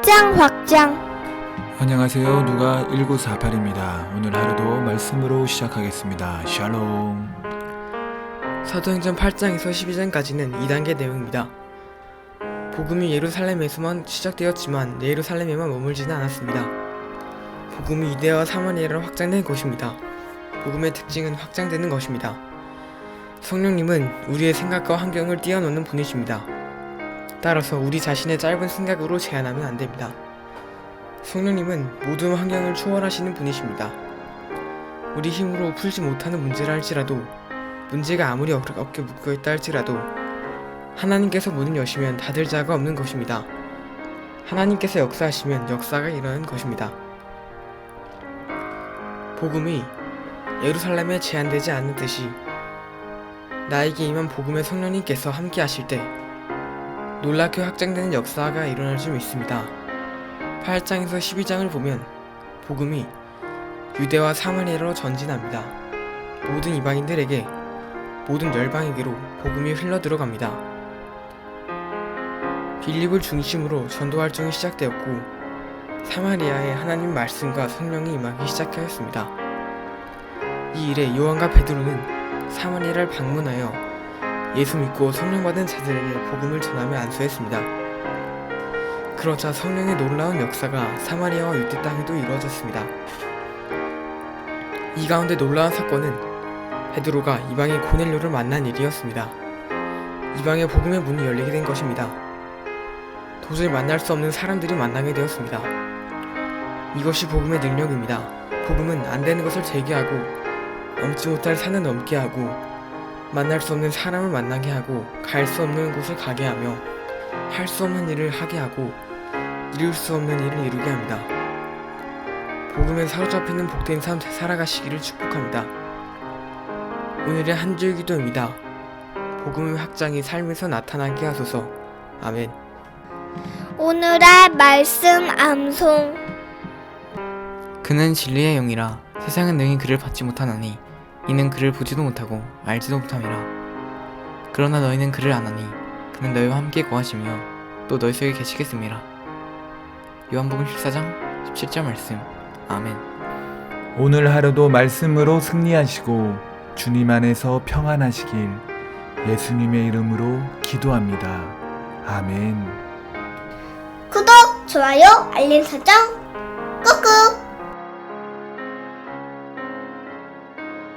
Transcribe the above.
확장 확장 안녕하세요. 누가 1948입니다. 오늘 하루도 말씀으로 시작하겠습니다. 샬롬. 사도행전 8장에서 12장까지는 2단계 내용입니다. 복음이 예루살렘에서만 시작되었지만 예루살렘에만 머물지는 않았습니다. 복음이 유대와 사마리아로 확장된 것입니다. 복음의 특징은 확장되는 것입니다. 성령님은 우리의 생각과 환경을 뛰어넘는 분이십니다. 따라서 우리 자신의 짧은 생각으로 제한하면 안 됩니다. 성령님은 모든 환경을 초월하시는 분이십니다. 우리 힘으로 풀지 못하는 문제라 할지라도 문제가 아무리 어- 어깨 묶여있다 할지라도 하나님께서 문을 여시면 닫을 자가 없는 것입니다. 하나님께서 역사하시면 역사가 일어나는 것입니다. 복음이 예루살렘에 제한되지 않는 듯이 나에게 임한 복음의 성령님께서 함께 하실 때 놀랍게 확장되는 역사가 일어날 줄 믿습니다. 8장에서 12장을 보면 복음이 유대와 사마리아로 전진합니다. 모든 이방인들에게 모든 열방에게로 복음이 흘러 들어갑니다. 빌립을 중심으로 전도 활동이 시작되었고 사마리아에 하나님 말씀과 성령이 임하기 시작하였습니다. 이 일에 요한과 베드로는 사마리아를 방문하여 예수 믿고 성령 받은 자들에게 복음을 전하며 안수했습니다. 그러자 성령의 놀라운 역사가 사마리아와 유대 땅에도 이루어졌습니다. 이 가운데 놀라운 사건은 베드로가 이방의 고넬료를 만난 일이었습니다. 이방의 복음의 문이 열리게 된 것입니다. 도저히 만날 수 없는 사람들이 만나게 되었습니다. 이것이 복음의 능력입니다. 복음은 안 되는 것을 제기하고 넘지 못할 산을 넘게 하고 만날 수 없는 사람을 만나게 하고 갈 수 없는 곳을 가게 하며 할 수 없는 일을 하게 하고 이룰 수 없는 일을 이루게 합니다. 복음에 사로잡히는 복된 삶 살아가시기를 축복합니다. 오늘의 한 줄 기도입니다. 복음의 확장이 삶에서 나타나게 하소서. 아멘. 오늘의 말씀 암송 그는 진리의 영이라 세상은 능히 그를 받지 못하나니 이는 그를 보지도 못하고 알지도 못함이라. 그러나 너희는 그를 아나니 그는 너희와 함께 거하시며 또 너희 속에 계시겠습니다. 요한복음 14장 17절 말씀. 아멘. 오늘 하루도 말씀으로 승리하시고 주님 안에서 평안하시길 예수님의 이름으로 기도합니다. 아멘. 구독 좋아요 알림 설정 꾹꾹